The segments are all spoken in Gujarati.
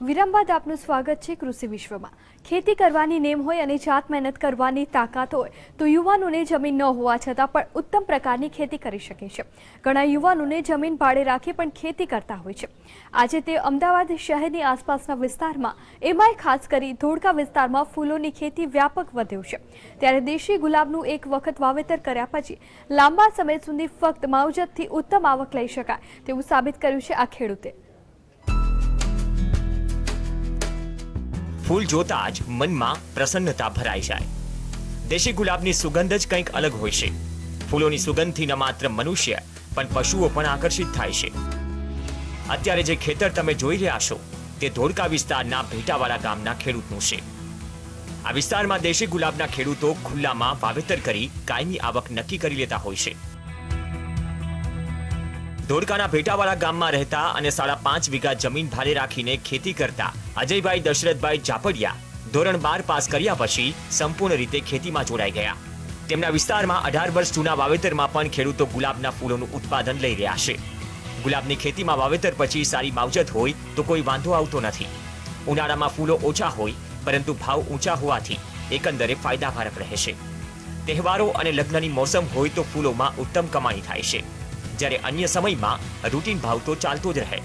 વિરામ બાદ આપનું સ્વાગત છે કૃષિ વિશ્વમાં. ખેતી કરવાની નેમ હોય અને જાત મહેનત કરવાની તાકાત હોય, તો યુવાનોને જમીન ન હોવા છતાં પણ ઉત્તમ પ્રકારની ખેતી કરી શકે છે. ઘણા યુવાનોને જમીન ભાડે રાખી પણ ખેતી કરતા હોય છે. આજે તે અમદાવાદ શહેરની આસપાસના વિસ્તારમાં, એમાંય ખાસ કરી ધોળકા વિસ્તારમાં ફૂલોની ખેતી વ્યાપક વધ્યું છે. ત્યારે દેશી ગુલાબનું એક વખત વાવેતર કર્યા પછી, લાંબા સમય સુધી ફક્ત માવજતથી ઉત્તમ આવક લઈ શકાય તેવું સાબિત કર્યું છે આ ખેડૂતે. ફૂલ જોતા જ મનમાં પ્રસન્નતા ભરાઈ જાય. દેશી ગુલાબની સુગંધ જ કંઈક અલગ હોય છે. ફૂલોની સુગંધથી ન માત્ર મનુષ્ય, પણ પશુઓ પણ આકર્ષિત થાય છે. અત્યારે જે ખેતર તમે જોઈ રહ્યા છો, તે ધોળકા વિસ્તારના ભેટાવાળા ગામના ખેડૂતનું છે. આ વિસ્તારમાં દેશી ગુલાબના ખેડૂતો ખુલ્લામાં વાવેતર કરી કાયમી આવક નક્કી કરી લેતા હોય છે. ધોળકાના ભેટાવાળા ગામમાં રહેતા અને સાડા પાંચ વીઘા જમીન ભાડે રાખીને ખેતી કરતા અજયભાઈ દશરથભાઈ ઝાપડિયા ધોરણ બાર પાસ કર્યા પછી સંપૂર્ણ રીતે ખેતીમાં જોડાઈ ગયા. તેમના વિસ્તારમાં અઢાર વર્ષ જૂના વાવેતરમાં પણ ખેડૂતો ગુલાબના ફૂલોનું ઉત્પાદન લઈ રહ્યા છે. ગુલાબની ખેતીમાં વાવેતર પછી સારી માવજત હોય તો કોઈ વાંધો આવતો નથી. ઉનાળામાં ફૂલો ઓછા હોય, પરંતુ ભાવ ઊંચા હોવાથી એકંદરે ફાયદાકારક રહે છે. તહેવારો અને લગ્નની મોસમ હોય તો ફૂલોમાં ઉત્તમ કમાણી થાય છે. જ્યારે અન્ય સમયમાં રૂટીન ભાવ તો ચાલતો જ રહે.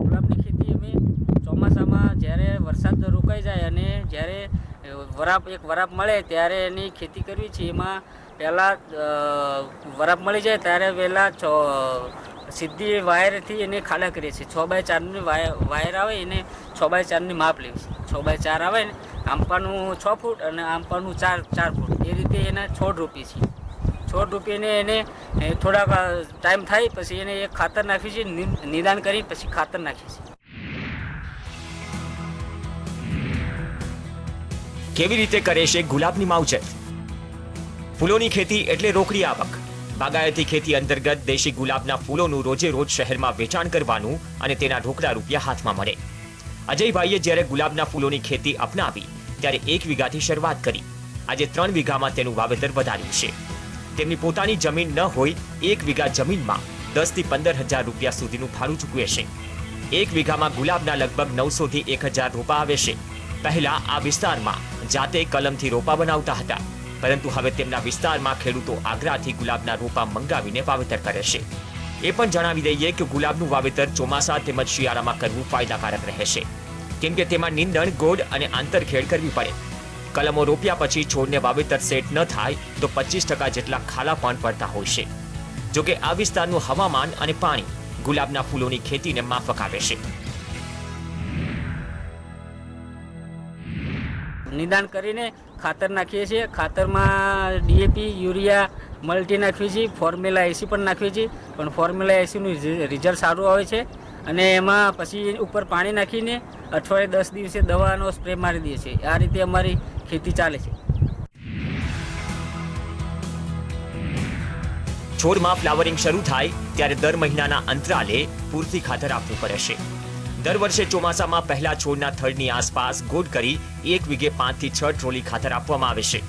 ગુલાબની ખેતી અમે ચોમાસામાં જ્યારે વરસાદ રોકાઈ જાય અને જ્યારે વરાપ, એક વરાપ મળે ત્યારે એની ખેતી કરવી છે. એમાં પહેલાં વરાપ મળી જાય ત્યારે પહેલાં છ, સીધી વાયરથી એને ખાડા કરીએ છીએ. છ બાય ચારની વાયર વાયર આવે એને છ બાય ચારની માપ લેવી છ. બાય ચાર આવે ને આંપાનું છ ફૂટ અને આંપાનું ચાર ચાર ફૂટ. એ રીતે એના છોડ રોપીએ છીએ. છોડ રોપીને એને થોડાક ટાઈમ થાય, પછી એને એક ખાતર નાખીએ છીએ નિદાન કરી, પછી ખાતર નાખીએ છીએ. કેવી રીતે કરે છે ગુલાબની માવજત? ફૂલોની ખેતી એટલે રોકડી આવક. બાગાયતી ખેતી અંતર્ગત દેશી ગુલાબના ફૂલોનું રોજે રોજ શહેરમાં વેચાણ કરવાનું અને તેના ઢોકળા રૂપિયા હાથમાં મળે. અજયભાઈએ જ્યારે ગુલાબના ફૂલોની ખેતી અપનાવી, ત્યારે એક વીઘાથી શરૂઆત કરી. આજે ત્રણ વીઘામાં તેનું વાવેતર વધાર્યું છે. તેમની પોતાની જમીન ન હોય, એક વીઘા જમીનમાં દસથી પંદર હજાર રૂપિયા સુધીનું ભાડું ચૂકવે છે. એક વીઘામાં ગુલાબના લગભગ નવસો થી એક હજાર રોપા આવે છે. પહેલા આ વિસ્તારમાં જાતે કલમથી રોપા બનાવતા હતા, પરંતુ હવે તેમના વિસ્તારમાં ખેડૂતો આગ્રાથી ગુલાબના રોપા મંગાવીને વાવેતર કરે છે. એ પણ જણાવી દઈએ કે ગુલાબનું વાવેતર ચોમાસા તેમજ શિયાળામાં કરવું ફાયદાકારક રહેશે કેમ કે તેમાં નીંદણ, ગોળ અને આંતરખેડ કરવી પડે. કલમો રોપ્યા પછી છોડને વાવેતર સેટ ન થાય તો પચીસ ટકા જેટલા ખાલા પણ પડતા હોય છે. જોકે આ વિસ્તારનું હવામાન અને પાણી ગુલાબના ફૂલોની ખેતીને માફક આવે છે. નિદાન કરીને ખાતર નાખીએ છીએ. ખાતરમાં ડીએપી યુરિયા, મલ્ટી નાખીએ છીએ ફોર્મ્યુલા એસી પણ નાખીએ છીએ પણ ફોર્મ્યુલા એસીનું રિઝલ્ટ સારું આવે છે અને એમાં પછી ઉપર પાણી નાખીને અઠવાડિયે દસ દિવસે દવાનો સ્પ્રે મારી દઈએ છીએ. આ રીતે અમારી ખેતી ચાલે છે. છોડમાં ફ્લાવરિંગ શરૂ થાય ત્યારે દર મહિનાના અંતરાલે પૂરતી ખાતર આપવું પડે છે. દર વર્ષે ચોમાસામાં પહેલા છોડના થડની આસપાસ ગોળ કરી એક વીઘે પાંચથી છ ટ્રોલી ખાતર આપવામાં આવે છે.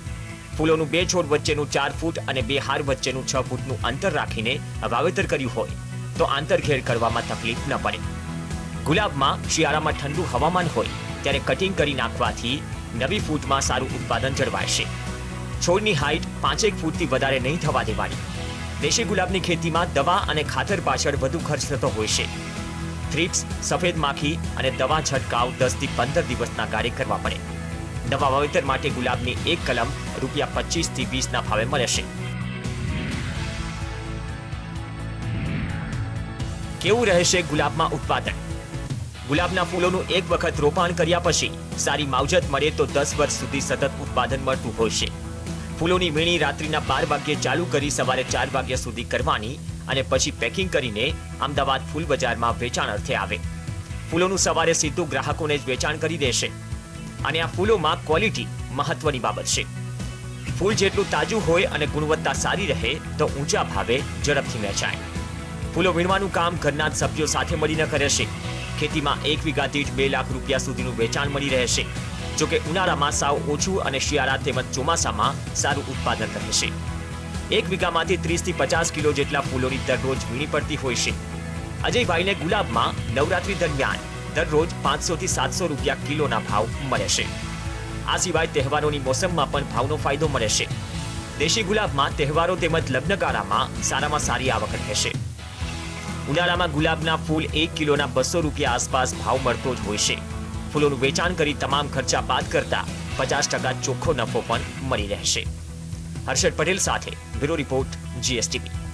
ફૂલોનું બે છોડ વચ્ચેનું ચાર ફૂટ અને બે હાર વચ્ચેનું છ ફૂટનું અંતર રાખીને વાવેતર કર્યું હોય તો આંતરઘેર કરવામાં તકલીફ ન પડે. ગુલાબમાં શિયાળામાં ઠંડુ હવામાન હોય ત્યારે કટિંગ કરી નાખવાથી નવી ફૂટમાં સારું ઉત્પાદન જળવાશે છોડની હાઈટ પાંચેક ફૂટથી વધારે નહીં થવા દેવાની. દેશી ગુલાબની ખેતીમાં દવા અને ખાતર પાછળ વધુ ખર્ચ થતો હોય છે. થ્રિપ્સ, સફેદ માખી અને દવા છંટકાવ દસથી પંદર દિવસના કાર્ય કરવા પડે. દવા વાવેતર માટે ગુલાબની એક કલમ રૂપિયા પચીસથી થી વીસ ભાવે મળશે. કેવું રહેશે ગુલાબમાં ઉત્પાદન? ગુલાબના ફૂલોનું એક વખત રોપાણ કર્યા પછી સારી માવજત મળે તો દસ વર્ષ સુધી સતત ઉત્પાદન મળતું હોય ફૂલોની વીણી રાત્રિના બાર વાગ્યે ચાલુ કરી સવારે ચાર વાગ્યા સુધી કરવાની અને પછી પેકિંગ કરીને અમદાવાદ ફૂલ બજારમાં વેચાણ અર્થે આવે. ફૂલોનું સવારે સીધું ગ્રાહકોને જ વેચાણ કરી દેશે. અને આ ફૂલોમાં ક્વોલિટી મહત્વની બાબત છે. ફૂલ જેટલું તાજું હોય અને ગુણવત્તા સારી રહે તો ઊંચા ભાવે ઝડપથી વેચાય. ફૂલો વીણવાનું કામ ઘરના સભ્યો સાથે મળીને કરે છે. ખેતીમાં એક વીઘા દીઠ બે લાખ રૂપિયા સુધીનું વેચાણ મળી રહેશે. જોકે ઉનાળામાં સાવ ઓછું અને શિયાળા તેમજ ચોમાસામાં સારું ઉત્પાદન રહેશે. એક વીઘામાંથી ત્રીસથી પચાસ કિલો જેટલા ફૂલોની દરરોજ વીણી પડતી હોય છે. અજયભાઈને ગુલાબમાં નવરાત્રી દરમિયાન દરરોજ પાંચસોથી સાતસો રૂપિયા કિલોના ભાવ મળે છે. આ સિવાય તહેવારોની મોસમમાં પણ ભાવનો ફાયદો મળે છે. દેશી ગુલાબમાં તહેવારો તેમજ લગ્નગાળામાં સારામાં સારી આવક રહેશે. ઉનાળામાં ગુલાબના ફૂલ એક કિલોના બસો રૂપિયા આસપાસ ભાવ મળતો જ હોય છે. ફૂલોનું વેચાણ કરી તમામ ખર્ચા બાદ કરતા પચાસ ટકા ચોખ્ખો નફો પણ મળી રહેશે. હર્ષદ પટેલ સાથે બ્યુરો રિપોર્ટ, જીએસટીવી.